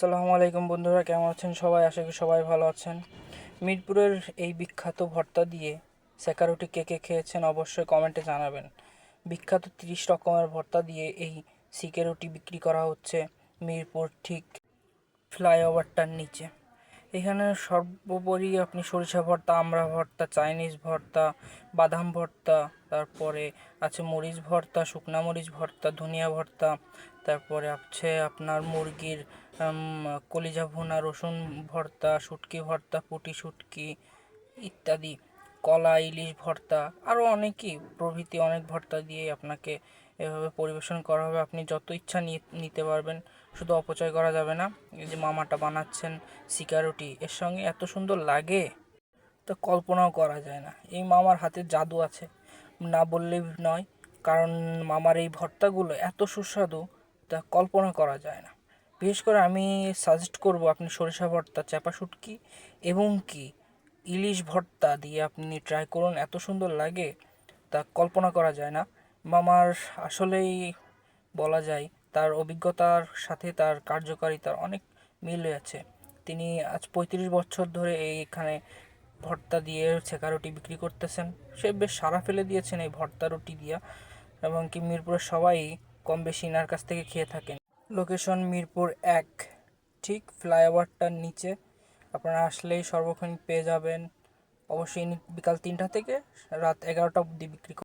আসসালামু আলাইকুম বন্ধুরা, কেমন আছেন সবাই? আশা করি সবাই ভালো আছেন। মিরপুরের এই বিখ্যাত ভর্তা দিয়ে সেকারুটি কে কে খেয়েছেন অবশ্যই কমেন্টে জানাবেন। বিখ্যাত তিরিশ রকমের ভর্তা দিয়ে এই সিকারুটি বিক্রি করা হচ্ছে মিরপুর ঠিক ফ্লাইওভারটার নিচে। এখানে সর্বোপরি আপনি সরিষা ভর্তা, আমড়া ভর্তা, চাইনিজ ভর্তা, বাদাম ভর্তা, তারপরে আছে মরিচ ভর্তা, শুকনা মরিচ ভর্তা, ধনিয়া ভর্তা, তারপরে আছে আপনার মুরগির কলিজা ভুনা, রসুন ভর্তা, শুটকি ভর্তা, পুটি শুটকি ইত্যাদি। কলা, ইলিশ ভর্তা আরও অনেকই প্রভৃতি অনেক ভর্তা দিয়ে আপনাকে এভাবে পরিবেশন করা হবে। আপনি যত ইচ্ছা নিতে পারবেন। শুধু অপচয় করা যাবে না। এই যে মামাটা বানাচ্ছেন সিকারুটি এর সঙ্গে এত সুন্দর লাগে। তা কল্পনাও করা যায় না। এই মামার হাতে জাদু আছে। না বললেই নয়, কারণ মামার এই ভর্তাগুলো এত সুস্বাদু, তা কল্পনা করা যায় না। বিশেষ করে আমি সাজেস্ট করব, আপনি সরিষা ভর্তা চাপা শুটকি এবং কি? ইলিশ ভর্তা দিয়ে আপনি ট্রাই করুন, এত সুন্দর লাগে, তা কল্পনা করা যায় না। মামার আসলেই বলা যায়, তার অভিজ্ঞতার সাথে তার কার্যকারিতার অনেক মিল আছে তিনি আজ পঁয়ত্রিশ বছর ধরে এইখানে ভর্তা দিয়ে ছেঁকা রুটি বিক্রি করতেছেন। সে বেশ সারা ফেলে দিয়েছেন এই ভর্তা রুটি দিয়া, এবং কি মিরপুরের সবাই কম বেশি ইনার কাছ থেকে খেয়ে থাকেন। লোকেশন মিরপুর এক, ঠিক ফ্লাইওভারটার নিচে। আপনারা আসলেই সর্বক্ষণ পেয়ে যাবেন। অবশ্যই বিকাল তিনটা থেকে রাত এগারোটা অবধি বিক্রি করে